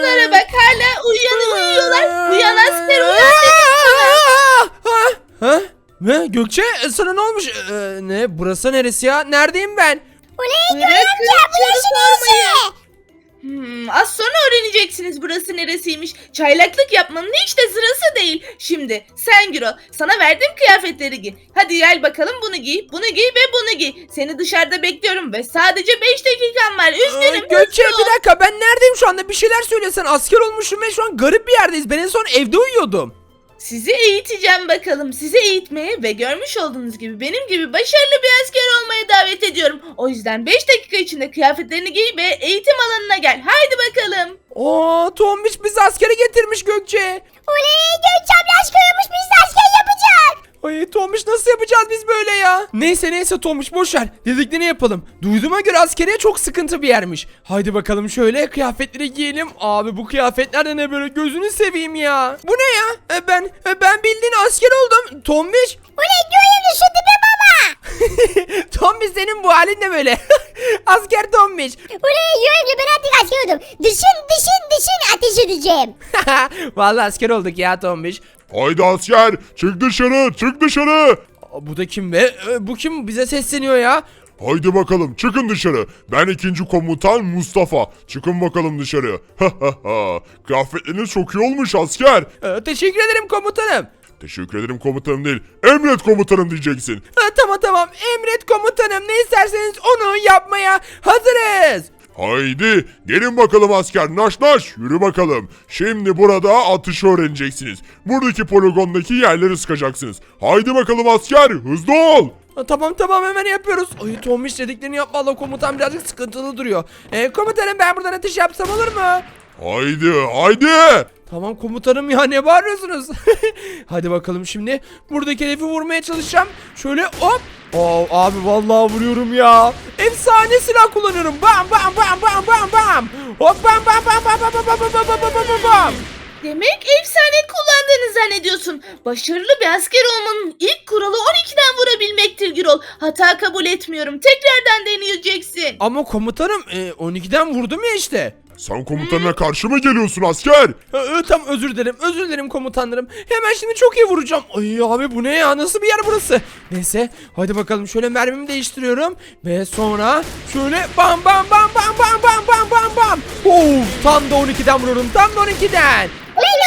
Şunlara bak hala uyan uyuyorlar. Uyan asker uyan. Ha? Ne? Gökçe e, sana ne olmuş? Ee, ne? Burası neresi ya? Neredeyim ben? Ulan Bırakın amca bu çocuk yaşı neyse. Hmm, az sonra öğreneceksiniz burası neresiymiş. Çaylaklık yapmanın hiç de sırası değil. Şimdi sen Giro sana verdiğim kıyafetleri giy. Hadi gel bakalım bunu giy, bunu giy ve bunu giy. Seni dışarıda bekliyorum ve sadece 5 dakikan var. Ee, Üzgünüm. Gökçe hızlı ol. bir dakika ben neredeyim şu anda? Bir şeyler söylesen asker olmuşum ve şu an garip bir yerdeyiz. Ben en son evde uyuyordum. Sizi eğiteceğim bakalım. Sizi eğitmeye ve görmüş olduğunuz gibi benim gibi başarılı bir asker olmaya davet ediyorum. O yüzden 5 dakika içinde kıyafetlerini giy ve eğitim alanına gel. Haydi bakalım. Aa Tombiç bizi askere getirmiş Gökçe. Ulan Gökçe abla aşk olmuş biz de asker yapacak. Ay Tomuş nasıl yapacağız biz böyle ya? Neyse neyse Tomuş boş ver. Dediklerini yapalım. Duyduğuma göre askeriye çok sıkıntı bir yermiş. Haydi bakalım şöyle kıyafetleri giyelim. Abi bu kıyafetler de ne böyle gözünü seveyim ya. Bu ne ya? E, ben e, ben bildiğin asker oldum. Tombiş. Ulan görüyorum şu tipe baba. Tombiş senin bu halin de böyle. asker Tombiş. Ulan görüyorum ben artık asker oldum. Dışın dışın dışın ateş edeceğim. Vallahi asker olduk ya Tombiş. Haydi asker çık dışarı çık dışarı. Aa, Bu da kim be? E, Bu kim bize sesleniyor ya? Haydi bakalım çıkın dışarı. Ben ikinci komutan Mustafa. Çıkın bakalım dışarı. Kıyafetleriniz çok iyi olmuş asker. E, Teşekkür ederim komutanım. Teşekkür ederim komutanım değil. Emret komutanım diyeceksin. Ha, tamam tamam emret komutanım ne isterseniz onu yapmaya hazırız. Haydi gelin bakalım asker naş naş yürü bakalım. Şimdi burada atışı öğreneceksiniz. Buradaki poligondaki yerleri sıkacaksınız. Haydi bakalım asker hızlı ol. Ha, tamam tamam hemen yapıyoruz. Ay Tomiş dediklerini yapmalı komutan birazcık sıkıntılı duruyor. E, komutanım ben buradan atış yapsam olur mu? Haydi haydi. Tamam komutanım ya ne bağırıyorsunuz? Hadi bakalım şimdi buradaki hedefi vurmaya çalışacağım. Şöyle hop. Aa, abi vallahi vuruyorum ya. Efsane silah kullanıyorum. Bam bam bam bam bam bam. Hop bam bam bam bam bam bam bam bam bam bam bam bam. Demek efsane kullandığını zannediyorsun. Başarılı bir asker olmanın ilk kuralı 12'den vurabilmektir Girol. Hata kabul etmiyorum. Tekrardan deneyeceksin. Ama komutanım e, 12'den vurdum ya işte. Sen komutanına karşı mı geliyorsun asker? Ee, e, tam özür dilerim. Özür dilerim komutanlarım. Hemen şimdi çok iyi vuracağım. Ay abi bu ne ya? Nasıl bir yer burası? Neyse. Hadi bakalım şöyle mermimi değiştiriyorum. Ve sonra şöyle bam bam bam bam bam bam bam bam bam. Of tam da 12'den vururum. Tam da 12'den. Ulan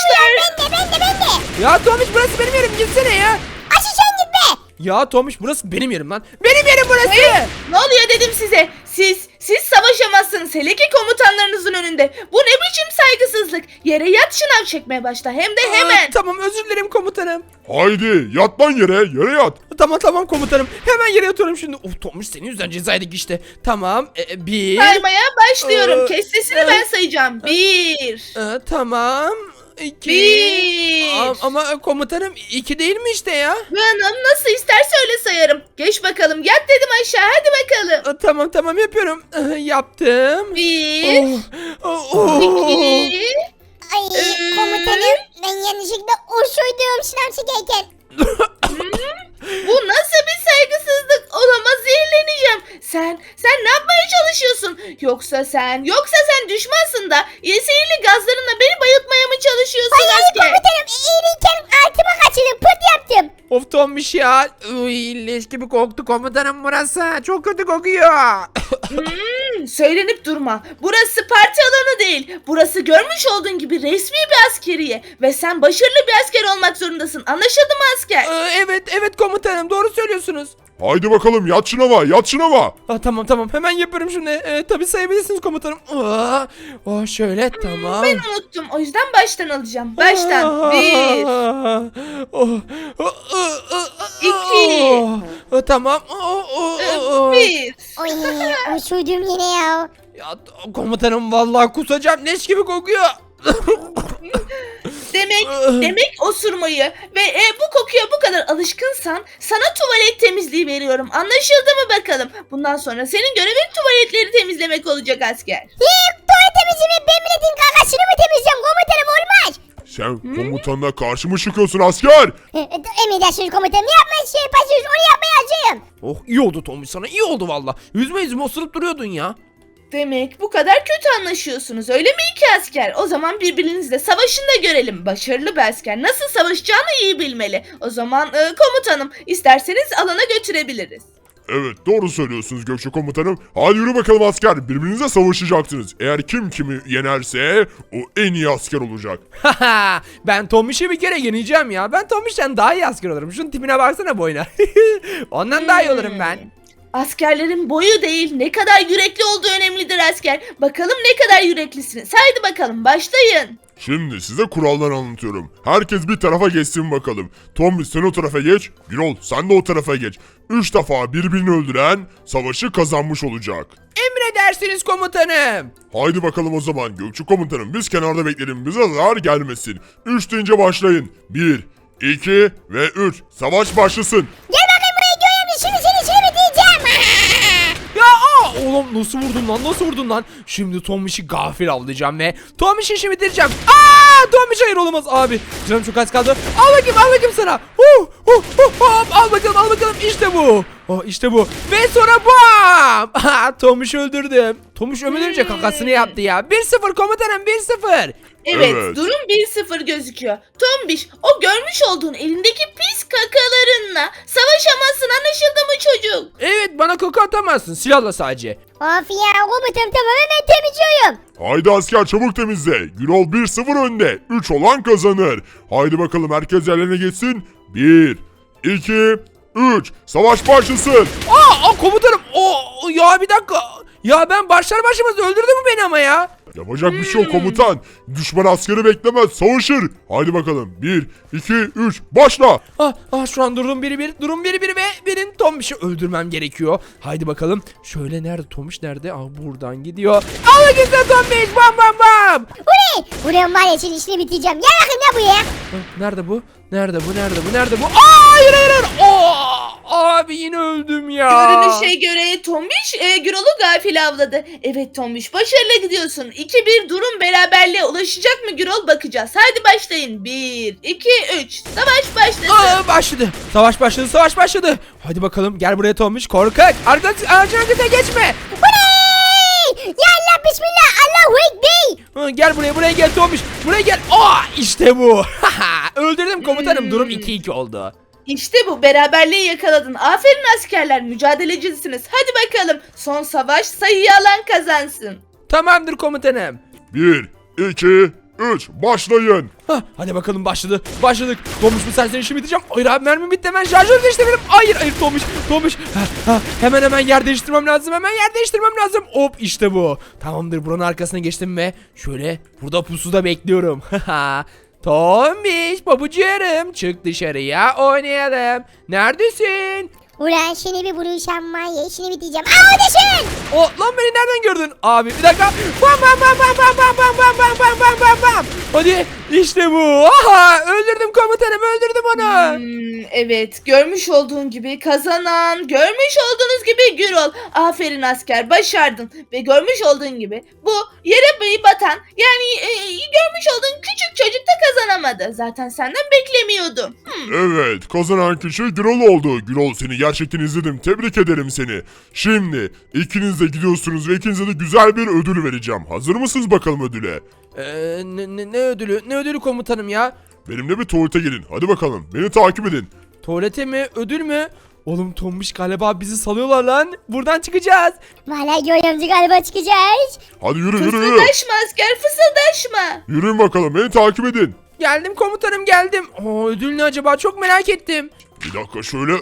ben de ben de ben de. Ya Tomiş burası benim yerim. Gitsene ya. Aşı sen git be. Ya Tomiş burası benim yerim lan. Benim yerim burası. Ne oluyor dedim size. Siz, siz savaşamazsınız hele ki komutanlarınızın önünde. Bu ne biçim saygısızlık. Yere yat şınav çekmeye başla hem de hemen. Aa, tamam özür dilerim komutanım. Haydi yat lan yere yere yat. Tamam tamam komutanım. Hemen yere yatıyorum şimdi. Of Tomiş senin yüzünden ceza yedik işte. Tamam. e, bir. Saymaya başlıyorum. Ee, Kes sesini e, ben sayacağım. Bir. Ee, tamam. İki. Bir. Am- ama komutanım iki değil mi işte ya? Canım nasıl isterse öyle sayarım. Geç bakalım. Yat dedim aşağı. Hadi bakalım. Ee, tamam tamam yapıyorum. Yaptım. Bir. Oh, oh, oh. iki. Ay Ee? komutanım ben yanlışlıkla uçuydum sınav çekerken. Bu nasıl bir saygısızlık? Olamaz zehirleneceğim. Sen, sen ne yapmaya çalışıyorsun? Yoksa sen, yoksa sen düşmansın da e, sihirli gazlarınla beni bayıltmaya mı çalışıyorsun Ay ay asker? komutanım iyiyken altıma kaçırdım pıt yaptım. Of Tommiş ya. Uy, leş gibi koktu komutanım burası. Çok kötü kokuyor. Hmm, söylenip durma. Burası parti alanı değil. Burası görmüş olduğun gibi resmi bir askeriye. Ve sen başarılı bir asker olmak zorundasın. Anlaşıldı mı asker? Ee, evet evet komutanım doğru söylüyorsunuz. Haydi bakalım yat şınava yat şınava. Ah, tamam tamam hemen yapıyorum şimdi. Ee, tabii sayabilirsiniz komutanım. Aa, oh, şöyle tamam. Ben unuttum. O yüzden baştan alacağım. Baştan. Bir. Oh, oh, oh, oh, İki. oh. Oh, Tamam. Oh, oh, oh, oh. Bir. Oy uçuydum yine ya. Ya komutanım vallahi kusacağım leş gibi kokuyor. Demek demek osurmayı ve e, bu kokuya bu kadar alışkınsan sana tuvalet temizliği veriyorum. Anlaşıldı mı bakalım? Bundan sonra senin görevin tuvaletleri temizlemek olacak asker. Yee tuvalet temizliğimi ben milletin kakasını mı temizleyeceğim komutanım olmaz. Sen komutanına karşı mı çıkıyorsun asker? E, e, Emredersiniz komutanım ne yapmayı şey yaparsınız onu yapmaya hazırım. Oh iyi oldu Tommy sana iyi oldu valla. Yüzme yüzme osurup duruyordun ya. Demek bu kadar kötü anlaşıyorsunuz öyle mi iki asker? O zaman birbirinizle savaşın da görelim. Başarılı bir asker nasıl savaşacağını iyi bilmeli. O zaman e, komutanım isterseniz alana götürebiliriz. Evet doğru söylüyorsunuz Gökçe komutanım. Hadi yürü bakalım asker. Birbirinize savaşacaksınız. Eğer kim kimi yenerse o en iyi asker olacak. Haha, ben Tomiş'i bir kere yeneceğim ya. Ben Tomiş'ten daha iyi asker olurum. Şunun tipine baksana boyuna. Ondan daha iyi olurum ben. Askerlerin boyu değil ne kadar yürekli olduğu önemlidir asker. Bakalım ne kadar yüreklisiniz. Haydi bakalım başlayın. Şimdi size kuralları anlatıyorum. Herkes bir tarafa geçsin bakalım. Tommy sen o tarafa geç. Birol sen de o tarafa geç. Üç defa birbirini öldüren savaşı kazanmış olacak. Emredersiniz komutanım. Haydi bakalım o zaman Gökçe komutanım biz kenarda bekleyelim bize zarar gelmesin. Üç deyince başlayın. Bir, iki ve üç. Savaş başlasın. Gel oğlum nasıl vurdun lan nasıl vurdun lan? Şimdi Tomiş'i gafil avlayacağım ve Tomiş işi bitireceğim. Aa Tomiş hayır olamaz abi. Canım çok az kaldı. Al bakayım al bakayım sana. Huh, huh, huh, hop. Al bakalım al bakalım işte bu. Oh işte bu. Ve sonra bam. Tomiş'i öldürdüm. Tomiş ömürünce kakasını yaptı ya. 1-0 komutanım 1-0. Evet, Evet. durum 1-0 gözüküyor. Tombiş o görmüş olduğun elindeki pis kakalarınla savaşamazsın anlaşıldı mı çocuk? Evet bana kaka atamazsın silahla sadece. Of ya komutanım tamam hemen temizliyorum. Haydi asker çabuk temizle. Gürol 1-0 önde. 3 olan kazanır. Haydi bakalım herkes yerlerine geçsin. 1, 2, 3. Savaş başlasın. Aa, aa komutanım. O ya bir dakika. Ya ben başlar başlamaz öldürdü mü beni ama ya? Yapacak bir şey yok komutan. Düşman askeri beklemez. Savaşır. Haydi bakalım. 1, 2, 3. Başla. Ah, ah şu an durum biri bir, durum biri bir ve benim Tomiş'i öldürmem gerekiyor. Haydi bakalım. Şöyle nerede Tomiş nerede? Ah buradan gidiyor. Al sen Tomiş bam bam bam. Buraya. Buraya var ya senin işini bitireceğim. Gel bakayım ne bu ya? Ah, Nerede bu? Nerede bu? Nerede bu? Nerede bu? Aa hayır hayır hayır. Oo, abi yine öldüm ya. Görünüşe göre Tombiş e, Gürol'u gafil avladı. Evet Tombiş başarılı gidiyorsun. 2-1 durum beraberliğe ulaşacak mı Gürol bakacağız. Haydi başlayın. 1, 2, 3. Savaş başlasın. Aa, başladı. Savaş başladı. Savaş başladı. Hadi bakalım gel buraya Tomiş korkak. Arkadaş ağacın arkasına geçme. Buraya. Ya Allah bismillah Allahu ekber. Ha, Gel buraya buraya gel Tomiş. Buraya gel. Aa işte bu. Öldürdüm komutanım. Durum 2-2 oldu. İşte bu beraberliği yakaladın. Aferin askerler mücadelecisiniz. Hadi bakalım son savaş sayıyı alan kazansın. Tamamdır komutanım. 1, 2, 3. Başlayın. Hah, hadi bakalım başladı. Başladık. Tomuş bu serseri işi bitireceğim. Hayır abi mermi bitti hemen şarjör değiştirmeliyim. Hayır hayır Tomuş. Tomuş. Ha, ha, hemen hemen yer değiştirmem lazım. Hemen yer değiştirmem lazım. Hop işte bu. Tamamdır buranın arkasına geçtim ve şöyle burada pusuda bekliyorum. Haha. Tomuş pabucuğum çık dışarıya oynayalım. Neredesin? Ulan seni bir vurursam var ya işini bitireceğim. Aa oradasın. O lan beni nereden gördün? Abi bir dakika. Bam bam bam bam bam bam bam bam bam bam bam bam. Hadi işte bu. Aha öldürdüm komutanım öldürdüm onu. Hmm, evet görmüş olduğun gibi kazanan görmüş olduğunuz gibi Gürol. Aferin asker başardın. Ve görmüş olduğun gibi bu yere bayı batan yani e, görmüş olduğun küçük çocuk da kazanamadı. Zaten senden beklemiyordum. Hmm. Evet kazanan kişi Gürol oldu. Gürol seni gerçekten izledim. Tebrik ederim seni. Şimdi ikiniz de gidiyorsunuz ve ikinize de güzel bir ödül vereceğim. Hazır mısınız bakalım ödüle? Ee, ne, ne, ne ödülü? Ne ödülü komutanım ya? Benimle bir tuvalete gelin. Hadi bakalım. Beni takip edin. Tuvalete mi? Ödül mü? Oğlum Tombiş galiba bizi salıyorlar lan. Buradan çıkacağız. Valla amca galiba çıkacağız. Hadi yürü yürü yürü. Fısıldaşma asker fısıldaşma. Yürüyün bakalım. Beni takip edin. Geldim komutanım geldim. Oo, ödül ne acaba? Çok merak ettim. Bir dakika şöyle.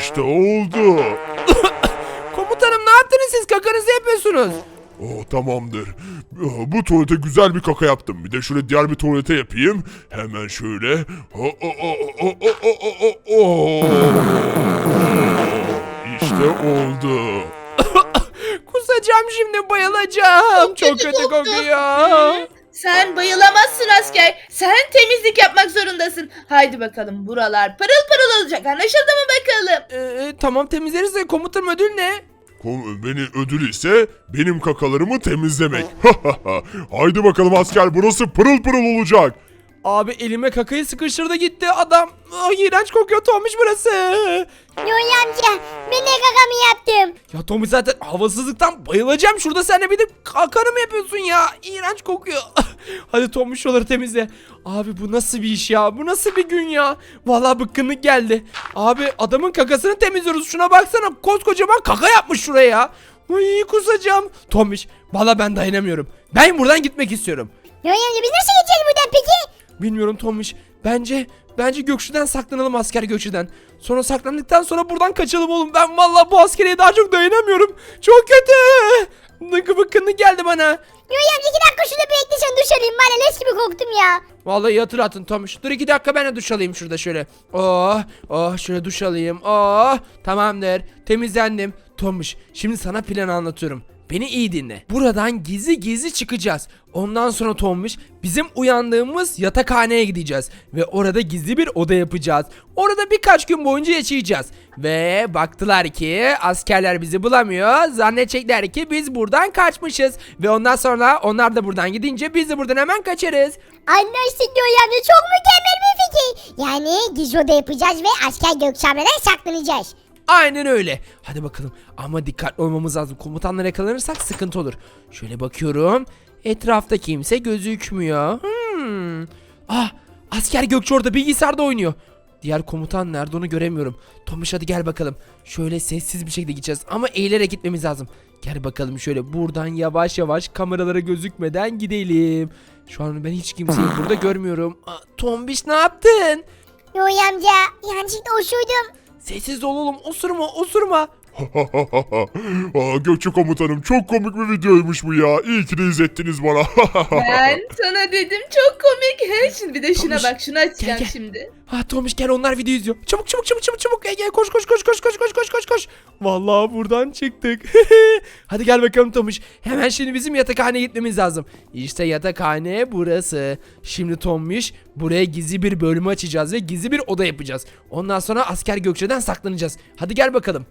İşte oldu yapıyorsunuz siz? Kakanızı yapıyorsunuz. Oh tamamdır. Ah, bu tuvalete güzel bir kaka yaptım. Bir de şöyle diğer bir tuvalete yapayım. Hemen şöyle. İşte oldu. Kusacağım şimdi bayılacağım. Çok, kötü, kötü kokuyor. Sen bayılamazsın asker. Sen temizlik yapmak zorundasın. Haydi bakalım buralar pırıl pırıl olacak. Anlaşıldı mı bakalım? Ee, tamam temizleriz de komutanım ödül ne? Beni ödül ise benim kakalarımı temizlemek. Haydi bakalım asker burası pırıl pırıl olacak. Abi elime kakayı sıkıştırdı gitti adam. Ay iğrenç kokuyor Tomiş burası. Göğe amca Ya Tommy zaten havasızlıktan bayılacağım. Şurada sen de bir de kalkanı mı yapıyorsun ya? İğrenç kokuyor. Hadi Tommy şuraları temizle. Abi bu nasıl bir iş ya? Bu nasıl bir gün ya? Vallahi bıkkınlık geldi. Abi adamın kakasını temizliyoruz. Şuna baksana koskocaman kaka yapmış şuraya. Ay kusacağım. Tomiş valla ben dayanamıyorum. Ben buradan gitmek istiyorum. Yoy amca biz nasıl geçelim buradan peki? Bilmiyorum Tomiş. Bence bence Gökçe'den saklanalım asker Gökçe'den. Sonra saklandıktan sonra buradan kaçalım oğlum. Ben vallahi bu askeriye daha çok dayanamıyorum. Çok kötü. Bıkkı bıkkınlık geldi bana. Yoy amca iki dakika şurada beklesen duş alayım bana leş gibi koktum ya. Vallahi hatırlatın Tomiş. Dur iki dakika ben de duş alayım şurada şöyle. Oh oh şöyle duş alayım. Oh tamamdır. Temizlendim. Tomiş şimdi sana plan anlatıyorum. Beni iyi dinle. Buradan gizli gizli çıkacağız. Ondan sonra Tombiş bizim uyandığımız yatakhaneye gideceğiz. Ve orada gizli bir oda yapacağız. Orada birkaç gün boyunca yaşayacağız. Ve baktılar ki askerler bizi bulamıyor. Zannedecekler ki biz buradan kaçmışız. Ve ondan sonra onlar da buradan gidince biz de buradan hemen kaçarız. Anlaştık Yoy amca çok mükemmel bir fikir. Yani gizli oda yapacağız ve asker Gökçam'dan saklanacağız. Aynen öyle. Hadi bakalım. Ama dikkatli olmamız lazım. Komutanlara yakalanırsak sıkıntı olur. Şöyle bakıyorum. Etrafta kimse gözükmüyor. Hmm. Ah, asker Gökçe orada bilgisayarda oynuyor. Diğer komutan nerede onu göremiyorum. Tomuş hadi gel bakalım. Şöyle sessiz bir şekilde gideceğiz ama eğilerek gitmemiz lazım. Gel bakalım şöyle buradan yavaş yavaş kameralara gözükmeden gidelim. Şu an ben hiç kimseyi burada görmüyorum. Ah, Tombiş ne yaptın? Yoy amca yanlışlıkla uçurdum. Sessiz ol oğlum osurma osurma. Aa, Gökçe komutanım çok komik bir videoymuş bu ya. İyi ki de izlettiniz bana. Ben sana dedim çok komik. He, şimdi bir de şuna Tomuş, bak şunu açacağım gel. şimdi. Ha Tomiş gel onlar video izliyor. Çabuk çabuk çabuk çabuk çabuk gel gel koş koş koş koş koş koş koş koş koş. Vallahi buradan çıktık. Hadi gel bakalım Tomiş. Hemen şimdi bizim yatakhaneye gitmemiz lazım. İşte yatakhane burası. Şimdi Tomiş buraya gizli bir bölümü açacağız ve gizli bir oda yapacağız. Ondan sonra asker Gökçe'den saklanacağız. Hadi gel bakalım.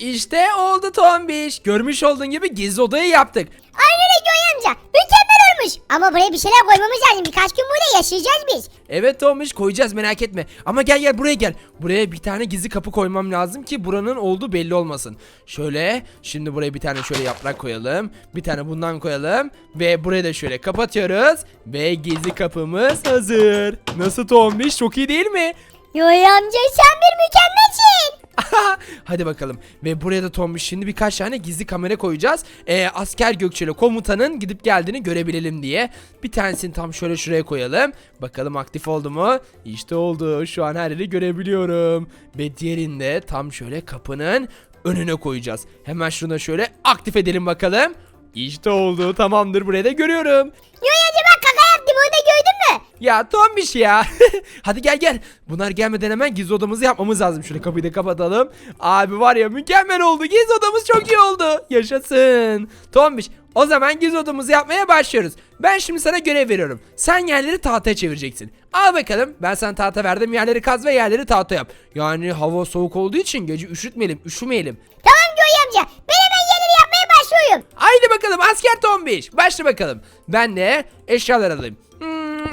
İşte oldu Tombiş. Görmüş olduğun gibi gizli odayı yaptık. Aynen öyle mükemmel olmuş. Ama buraya bir şeyler koymamız lazım. Birkaç gün burada yaşayacağız biz. Evet Tomiş koyacağız merak etme. Ama gel gel buraya gel. Buraya bir tane gizli kapı koymam lazım ki buranın olduğu belli olmasın. Şöyle şimdi buraya bir tane şöyle yaprak koyalım. Bir tane bundan koyalım. Ve burayı da şöyle kapatıyoruz. Ve gizli kapımız hazır. Nasıl Tomiş çok iyi değil mi? Yoy amca sen bir mükemmelsin. Hadi bakalım. Ve buraya da Tombiş şimdi birkaç tane gizli kamera koyacağız. Ee, asker Gökçeli komutanın gidip geldiğini görebilelim diye. Bir tanesini tam şöyle şuraya koyalım. Bakalım aktif oldu mu? İşte oldu. Şu an her yeri görebiliyorum. Ve diğerini de tam şöyle kapının önüne koyacağız. Hemen şunu şöyle aktif edelim bakalım. İşte oldu. Tamamdır. Buraya da görüyorum. Yoy amca bak kaka yaptım onu da gördün mü? Ya Tombiş ya. Hadi gel gel. Bunlar gelmeden hemen gizli odamızı yapmamız lazım. Şöyle kapıyı da kapatalım. Abi var ya mükemmel oldu. Gizli odamız çok iyi oldu. Yaşasın. Tombiş o zaman gizli odamızı yapmaya başlıyoruz. Ben şimdi sana görev veriyorum. Sen yerleri tahtaya çevireceksin. Al bakalım. Ben sana tahta verdim. Yerleri kaz ve yerleri tahta yap. Yani hava soğuk olduğu için gece üşütmeyelim, üşümeyelim. Tamam Yoy amca ben hemen yerleri yapmaya başlıyorum. Haydi bakalım asker Tombiş. Başla bakalım. Ben de eşyalar alayım.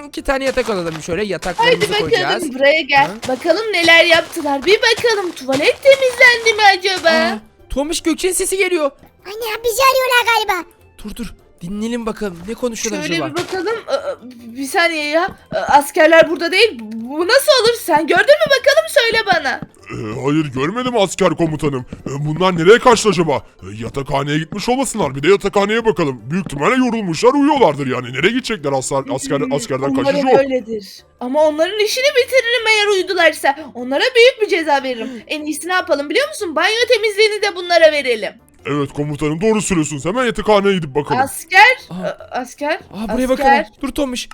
İki tane yatak alalım şöyle yataklarımızı Haydi koyacağız. bakalım buraya gel. Bakalım neler yaptılar. Bir bakalım tuvalet temizlendi mi acaba? Aa, Tomiş Gökçe'nin sesi geliyor. Anne bizi arıyorlar galiba. Dur dur dinleyelim bakalım ne konuşuyorlar Şöyle acaba. bir bakalım. Aa, Bir saniye ya. Aa, Askerler burada değil. Bu nasıl olur? Sen gördün mü bakalım söyle bana. Ee, hayır görmedim asker komutanım. Ee, bunlar nereye kaçtı acaba? Ee, yatakhaneye gitmiş olmasınlar. Bir de yatakhaneye bakalım. Büyük ihtimalle yorulmuşlar uyuyorlardır yani. Nereye gidecekler asker, asker askerden Umarım kaçıcı yok. öyledir. Ama onların işini bitiririm eğer uyudularsa. Onlara büyük bir ceza veririm. En iyisi ne yapalım biliyor musun? Banyo temizliğini de bunlara verelim. Evet komutanım doğru söylüyorsunuz. Hemen yatakhaneye gidip bakalım. Asker. Aa. a- Asker. Aa buraya asker. bakalım. Dur Tomiş.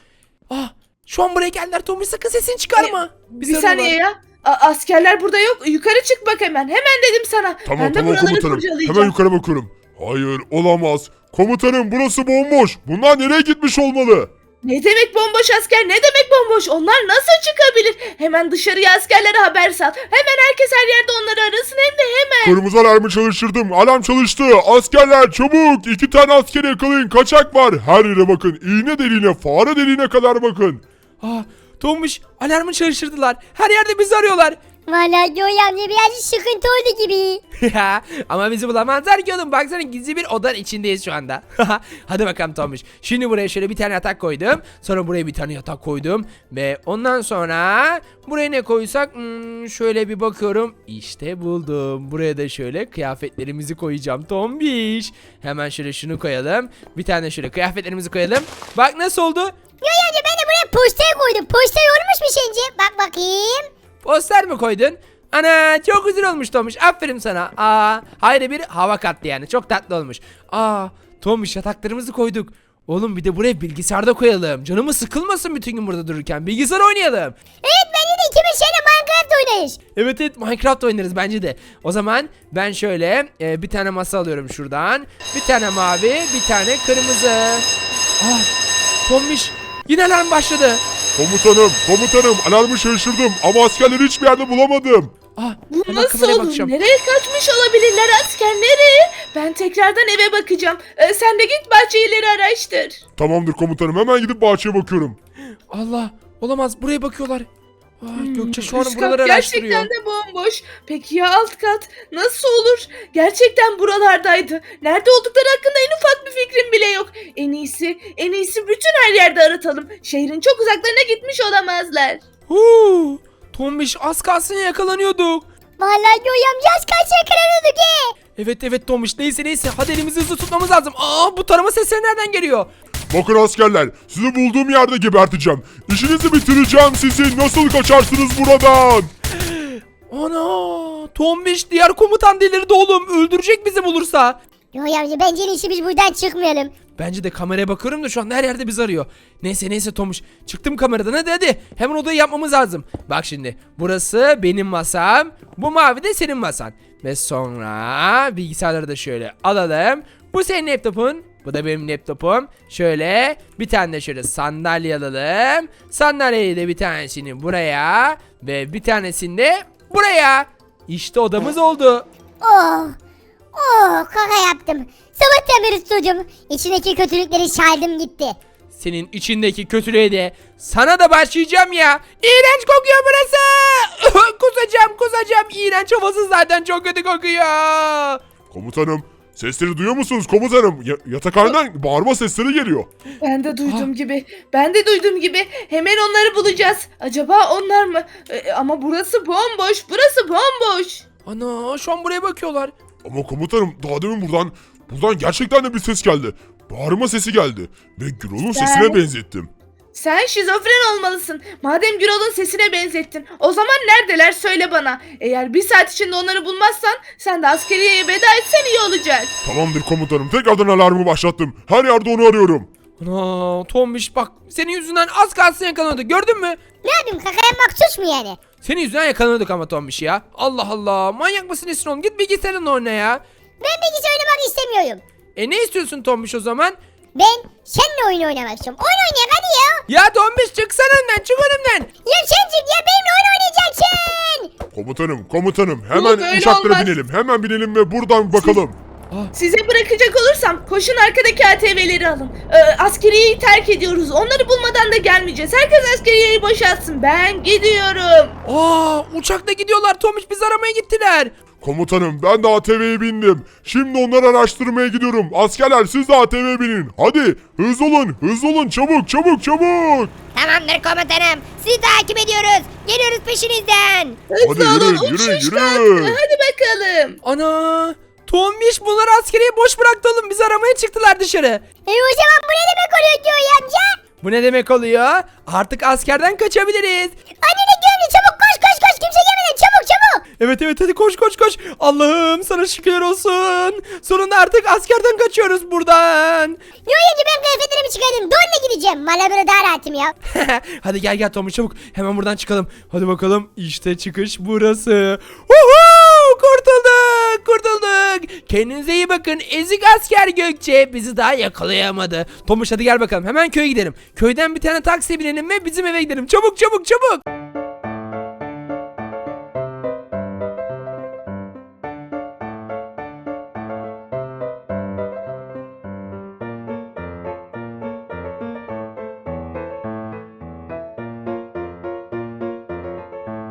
Aa şu an buraya geldiler Tomiş sakın sesini çıkarma. Bir Bizi saniye arıyorlar. ya. A- askerler burada yok. Yukarı çık bak hemen. Hemen dedim sana. Tamam ben de tamam buraları komutanım. kurcalayacağım. Hemen yukarı bakıyorum. Hayır olamaz. Komutanım burası bomboş. Bunlar nereye gitmiş olmalı? Ne demek bomboş asker? Ne demek bomboş? Onlar nasıl çıkabilir? Hemen dışarıya askerlere haber sal. Hemen herkes her yerde onları arasın hem de hemen. Kırmızı alarmı çalıştırdım. Alarm çalıştı. Askerler çabuk. iki tane askeri yakalayın. Kaçak var. Her yere bakın. İğne deliğine, fare deliğine kadar bakın. Aa Tombiş alarmı çalıştırdılar. Her yerde bizi arıyorlar. Valla Joy amca birazcık sıkıntı oldu gibi. Ama bizi bulamazlar ki oğlum. Baksana gizli bir odanın içindeyiz şu anda. Hadi bakalım Tombiş. Şimdi buraya şöyle bir tane yatak koydum. Sonra buraya bir tane yatak koydum. Ve ondan sonra buraya ne koysak? Hmm, şöyle bir bakıyorum. İşte buldum. Buraya da şöyle kıyafetlerimizi koyacağım Tombiş. Hemen şöyle şunu koyalım. Bir tane şöyle kıyafetlerimizi koyalım. Bak nasıl oldu? Joy amca ben de buraya poster koydum. Poster olmuş mu sence? Bak bakayım. Poster mi koydun? Ana çok güzel olmuş Tomuş. Aferin sana. Aa, hayır bir hava kattı yani. Çok tatlı olmuş. Aa, Tomuş yataklarımızı koyduk. Oğlum bir de buraya bilgisayarda koyalım. Canımız sıkılmasın bütün gün burada dururken. Bilgisayar oynayalım. Evet bence de ikimiz şöyle Minecraft oynarız. Evet evet Minecraft oynarız bence de. O zaman ben şöyle e, bir tane masa alıyorum şuradan. Bir tane mavi, bir tane kırmızı. Aa, Tomuş yine alarm başladı. Komutanım, komutanım alarmı şaşırdım ama askerleri hiçbir yerde bulamadım. Aa, Bu hemen nasıl kameraya olur? bakacağım. Nereye kaçmış olabilirler asker? Nereye? Ben tekrardan eve bakacağım. Ee, sen de git bahçeleri araştır. Tamamdır komutanım hemen gidip bahçeye bakıyorum. Allah olamaz buraya bakıyorlar. Gökçe şu an Üst kat buraları araştırıyor. gerçekten de bomboş. Peki ya alt kat? Nasıl olur? Gerçekten buralardaydı. Nerede oldukları hakkında en ufak bir fikrim bile yok. En iyisi, en iyisi bütün her yerde aratalım. Şehrin çok uzaklarına gitmiş olamazlar. Huu, Tombiş az kalsın yakalanıyorduk. Valla Joy amca az kalsın yakalanıyorduk he. Evet evet Tombiş neyse neyse hadi elimizi hızlı tutmamız lazım. Aa bu tarama sesleri nereden geliyor? Bakın askerler sizi bulduğum yerde geberteceğim. İşinizi bitireceğim sizi nasıl kaçarsınız buradan? Ana Tombiş diğer komutan delirdi oğlum öldürecek bizi bulursa. Joy amca bence en iyisi biz buradan çıkmayalım. Bence de kameraya bakıyorum da şu anda her yerde bizi arıyor. Neyse neyse Tomuş. Çıktım kameradan hadi hadi. Hemen odayı yapmamız lazım. Bak şimdi. Burası benim masam. Bu mavi de senin masan. Ve sonra bilgisayarları da şöyle alalım. Bu senin laptopun. Bu da benim laptopum. Şöyle bir tane de şöyle sandalye alalım. Sandalyeyi de bir tanesini buraya. Ve bir tanesini de buraya. İşte odamız oldu. Oh. Oh kaka yaptım. Sabahtan beri tutuyordum. İçindeki kötülükleri şaldım gitti. Senin içindeki kötülüğe de sana da başlayacağım ya. İğrenç kokuyor burası. kusacağım kusacağım. İğrenç havası zaten çok kötü kokuyor. Komutanım sesleri duyuyor musunuz komutanım? Ya- yatakhaneden bağırma sesleri geliyor. Ben de duydum gibi. Ben de duydum gibi. Hemen onları bulacağız. Acaba onlar mı? Ee, ama burası bomboş. Burası bomboş. Ana şu an buraya bakıyorlar. Ama komutanım daha demin buradan buradan gerçekten de bir ses geldi. Bağırma sesi geldi. Ve Gürol'un sesine benzettim. Sen şizofren olmalısın. Madem Gürol'un sesine benzettin. O zaman neredeler söyle bana. Eğer bir saat içinde onları bulmazsan sen de askeriyeye veda etsen iyi olacak. Tamamdır komutanım tekrardan alarmı başlattım. Her yerde onu arıyorum. Ana Tombiş bak senin yüzünden az kalsın yakalanıyorduk gördün mü? Ne yapayım kaka yapmak suç mu yani? Senin yüzünden yakalanıyorduk ama Tombiş ya. Allah Allah manyak mısın Esin oğlum git bilgisayarınla oyna ya. Ben bilgisayar oynamak istemiyorum. E ne istiyorsun Tombiş o zaman? Ben seninle oyun oynamak istiyorum. Oyun oynayak hadi ya. Ya Tombiş çıksana önümden çık önümden. Ya sen çık ya benimle oyun oynayacaksın. Komutanım komutanım hemen böyle uçaklara olmaz. binelim. Hemen binelim ve buradan bakalım. Size bırakacak olursam koşun arkadaki ATV'leri alın. Ee, askeriyeyi terk ediyoruz. Onları bulmadan da gelmeyeceğiz. Herkes askeriyeyi boşaltsın. Ben gidiyorum. Aa uçakta gidiyorlar Tombiş bizi aramaya gittiler. Komutanım ben de ATV'ye bindim. Şimdi onları araştırmaya gidiyorum. Askerler siz de ATV'ye binin. Hadi hızlı olun hızlı olun çabuk çabuk çabuk. Tamamdır komutanım. Sizi takip ediyoruz. Geliyoruz peşinizden. Hızlı Hadi olun yürü, yürü. Hadi bakalım. Ana Tombiş bunları askeriye boş bıraktı oğlum bizi aramaya çıktılar dışarı. E o zaman bu ne demek oluyor diyor amca? Bu ne demek oluyor? Artık askerden kaçabiliriz. Anne de gömdü çabuk koş kimse gelmeden çabuk çabuk. Evet evet hadi koş koş koş. Allah'ım sana şükür olsun. Sonunda artık askerden kaçıyoruz buradan. Yok amca ben kıyafetlerimi çıkardım. Donla gideceğim. Valla böyle daha rahatım ya. hadi gel gel Tombiş çabuk. Hemen buradan çıkalım. Hadi bakalım. İşte çıkış burası. Woohoo! Kurtulduk kurtulduk. Kendinize iyi bakın. Ezik asker Gökçe bizi daha yakalayamadı. Tomuş hadi gel bakalım. Hemen köye gidelim. Köyden bir tane taksiye binelim ve bizim eve gidelim. Çabuk çabuk çabuk.